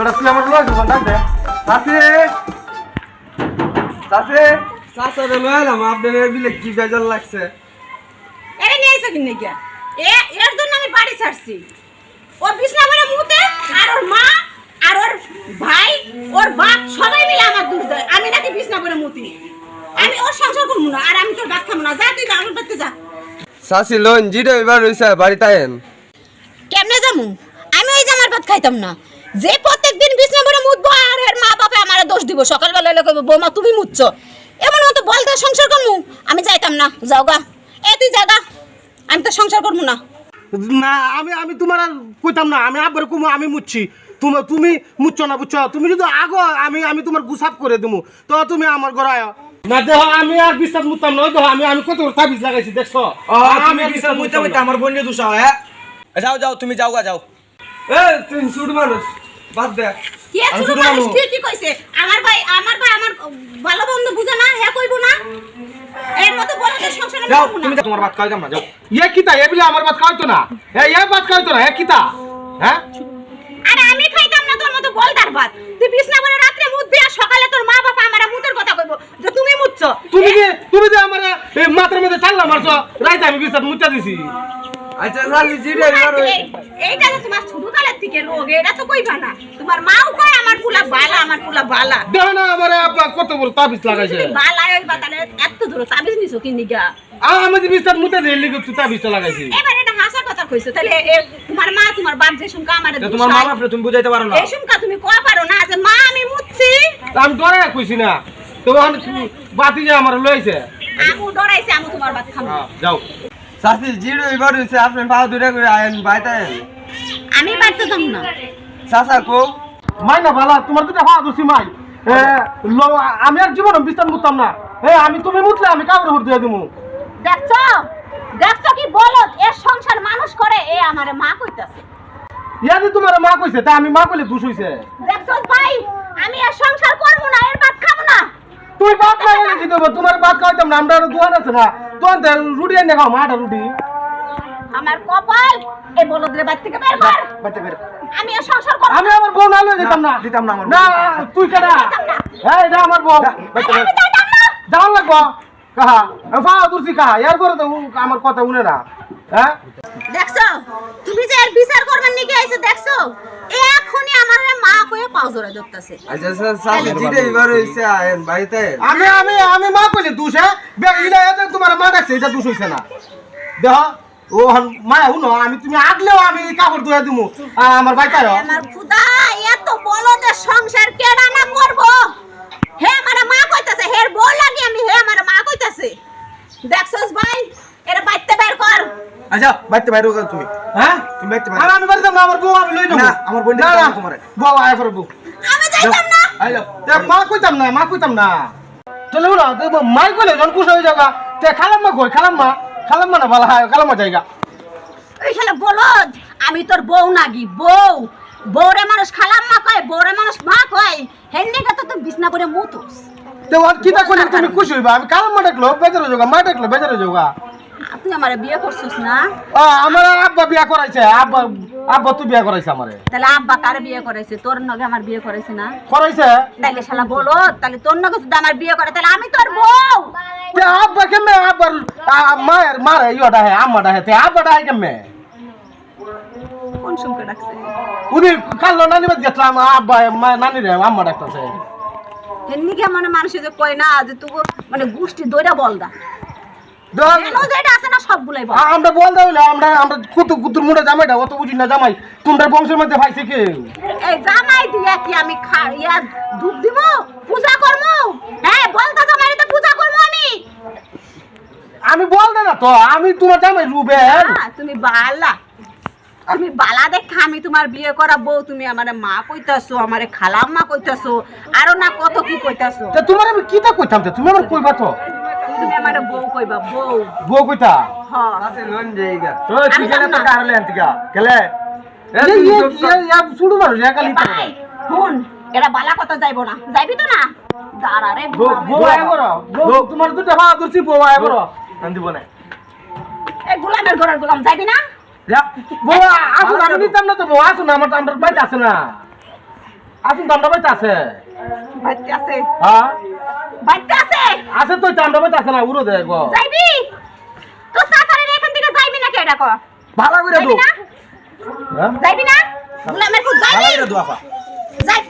বেটা তুই আমার লয় দোকান ডাক দে। সাথে সাথে সাথে লয় এলাম আপনার বিলে কি বেজার লাগছে? এরে নিয়ে এসে কিনে গিয়া। এ এর জন্য আমি বাড়ি ছাড়ছি। ও বিছনা করে মুতে আর ওর মা আর ওর ভাই ওর বাপ সবাই মিলে আমার দোষ দেয়। আমি নাকি বিছনা করে মুতি। আমি ওর সংসার করব না আর আমি তোর ভাত খাব না। যা তুই আমার বাড়িতে যা। সাসি লোন জিরে এবার রইছে বাড়িতে আইন। কেমনে যামু আমি ওই জামার ভাত খাইতাম না। যে প্রত্যেক দিন বিছনা করে মুতবো আর এর মা বাপে আমারে দোষ দিব সকালবেলা এলে কইবো বৌমা তুমি মুতছো এমন মতো বলতে সংসার করমু। আমি যাইতাম না। যাও গা। এ তুই যা গা। আমি তো সংসার করব না। না আমি আমি তোমার আর কইতাম না। আমি আবার কুমু আমি মুচ্ছি। তুমি তুমি মুচ্ছ না বুঝছ? তুমি যদি আগো আমি আমি তোমার গুসাপ করে দিমু। তো তুমি আমার ঘরে আয়। না দেখো আমি আর বিশ্বাস মুতাম না। দেখো আমি আমি কত তাবিজ লাগাইছি দেখছ? আমি মুইতে মুইতে আমার বন্ধু দুসা হ্যাঁ? যাও যাও তুমি যাও গা যাও। এ তুই সুড মানুষ। বাদ দে। কি ছোট মানুষ মানুষ। ঠিকই কইছে? আমার ভাই আমার ভাই আমার ভালো বন্ধু বুঝে না হ্যাঁ কইবো না। এর মতো বলে তো সংসারে যাও তুমি তোমার খাওয়াইতাম না যাও। ইয়ে কিতা? এ বিলে আমার খাওয়াইতো না। এ খাওয়াইতো না এ কিতা? হ্যাঁ? আরে আমি খাইতাম না তোর মতো বলদার ভাত। তুই বিছনা করে রাত্রে মুতবি আর সকালে তোর মা বাবা আমার মুতের কথা কইবো। যে তুমি মুতছো। তুমি যে তুমি যে আমার মাথার মধ্যে চাল্লা মারছো রাইতে আমি মুচা দিছি। আচ্ছা জিরে এবার এইটা তো তোমার ছোট কালের থেকে রোগ এটা তো কইবা না। তোমার মাও কয় আমার পুলা বালা আমার পুলা বালা। দেখো না আমার আব্বা কত বড় তাবিজ লাগাইছে। বালা এত দূর তাবিজ নিছো কি নিগা? আর আমি যে বিশ্বাস মুতে তুই লাগাইছি। এবার এটা হাসা কথা কইছো তাহলে তোমার মা তোমার বাপ যে সুমকা আমার তোমার মা বাপরে তুমি বুঝাইতে পারো না। এই সুমকা তুমি কয়া পারো না? যে মা আমি মুতছি আমি ডরে কইছি না। তো ওখানে বাতি যে আমার লইছে। আমু ডরাইছে আমু তোমার বাত খামু। যাও। সাসি জিরে এবার হইছে আপনি পা দূরে করে আইন বাইতে আমি বাড়তে যাম না। সাসা কো। মাই না বালা তোমার দুটা হাত দোষী মাই। এ, ল- আমি আর জীবন বিশ্বাস মুততাম না। এ আমি তুমি মুতলে আমি কাউরে হুট দিয়ে দিমু। দেখছ? দেখছ কি বলো এর সংসার মানুষ করে এ আমারে মা কইতাছে। ইয়াদি তোমার মা কইছে তা আমি মা কইলে দুষ হইছে। দেখছ ভাই আমি এর সংসার করব না এর ভাত খাব না। তুই না বলে কি দেবো তোমার বাদ খাওয়াইতাম না আমরা দোয়ান আছে না। দোয়ান তে রুটি এনে খাও মাটা রুটি। আমার কপাল এই বলদের বাড়ি থেকে বের কর। বাইতে বের আমি সংসার করব আমি আমার বউ না লয়ে দিতাম না। দিতাম না আমার। না তুই কেডা? এই এটা আমার বউ। বাইতে বের আমি যাইতাম না। যাওয়ার লাগবো। কাহা? ফা দুরছি কাহা? এর পরে তো উ- আমার কথা উনে না। হ্যাঁ? দেখছ? তুমি যে এর বিচার করবার নিকে আইছো দেখছ? এখনই আমার মা কয়ে পাও জোরে ধরতেছে। আচ্ছা সাসি জিরে এবার হইছে আইন বাইতে আমি আমি আমি মা কইলে দুষ হ্যাঁ? বে ইলা এতে তোমার মা ডাকছে এটা দুষ হইছে না। দেহ ও হন- মায়া হুনো আমি তুমি আগলেও আমি কাপড় ধুয়ে দিমু। আমার বাইকায় আমার খুদা এত বলদের সংসার কেডা না করব? হে মানে মা কইতাছে হের বউ লাগে আমি হে মানে মা কইতাছে। দেখছস ভাই এরা বাইতে বের কর আচ্ছা বাইতে বাইরে হোক তুমি। হ্যাঁ? তুমি বাইতে বাইরে আমি না, আমার বউ আমি লই যাব। না, আমার বোন না তোমারে। বউ আয় করে বউ। আমি যাইতাম না। আইলো তে মা কইতাম না মা কইতাম না। চলে না তে মাই কইলে জন কুশ হয়ে যাগা তে খালাম মা কই খালাম মা খালাম মা না ভালো হয় খালাম মা জায়গা। এই শালা বলদ আমি তোর বউ নাগি বউ। বউরে মানুষ খালাম মা কয় বউরে মানুষ মা কয়। হেন্ডে কথা তো বিছনা করে মুতোস। তে ওর কিতা কইলে তুমি খুশি হইবা? আমি খালাম মা ডাকলো বেজারে যাগা মা ডাকলো বেজারে যাগা তুই আমারে বিয়ে করছিস না? আ, আমার আব্বা বিয়া করাইছে। আব্বা আব্বা তুই বিয়া করাইছে আমারে। তাহলে আব্বা কারে বিয়ে করাইছে? তোর নগে আমার বিয়ে করাইছে না? করাইছে? তাইলে শালা বলো তাহলে তোর নগে যদি আমার বিয়ে করে তাহলে আমি তোর বউ। তে আব্বা কেমনে? আব্বার মায়ের মারে ইয়োটা হে আম্মাটা হে তে আব্বাটা হে কেমনে? কোন সুমকে ডাকছে? উনি কালো নানি বাদ গেছিলাম আব্বা নানি রে আম্মা ডাকতেছে। এমনি কে মানে মানুষ যে কয় না যে তুই মানে গোষ্ঠী দইরা বল সবগুলাই বল। আ- আমরা আমরা আমরা কুতু কুতুর মুড়ে জামাইটা অত বুঝি না জামাই। তোমরা বংশের মধ্যে পাইছে কি? এই জামাই দিয়া কি আমি খা ইয়া ধূপ দিব? পূজা করব? হ্যাঁ বলতা জামাই তো পূজা করব আমি। আমি বলতে না তো আমি তোমার জামাই হ্যাঁ, তুমি বালা। আমি বালা দেখা আমি তোমার বিয়ে করা বউ তুমি আমারে মা কইতাছো আমারে খালাম্মা কইতাছো আরও না কত কি কইতাছো। তে তোমার আমি কিতা কইতাম তে? তুমি আমার কইবা তো। তুমি আমারে বউ কইবা বউ। বউ কইতা? হ্যাঁ। সাসি লোন যাইগা তো ঠিক আছে তো কারলে আনতিকা কেলে? এই এই এই শুরু মানুষ একালি ভাই শুন এরা বালা কথা যাইবো না। যাইবি তো না? দাঁড়া রে বউ বউ আয় করো। বউ। তোমার দুটা ভাড়া ধরছি বউ আয় করো। আনতি বনে এই গোলামের ঘরের গোলাম যাইবি না? বউ আসুন আমি নিতাম না তো বউ আসুন আমার তো আমার বাইতে আছে না। আসুন তো আমরা বাইতে আছে। বাড়িতে আছে। হ্যাঁ? আছে। আছে তো তো বাইতে আছে না উড়ো গো যাইবি? তো সাফারে এখান থেকে যাইবি না কেডা কো ভালো করে দো হ্যাঁ? যাইবি না? গুলামের পুত ভালো যাইবি? করে দো আপা। যাই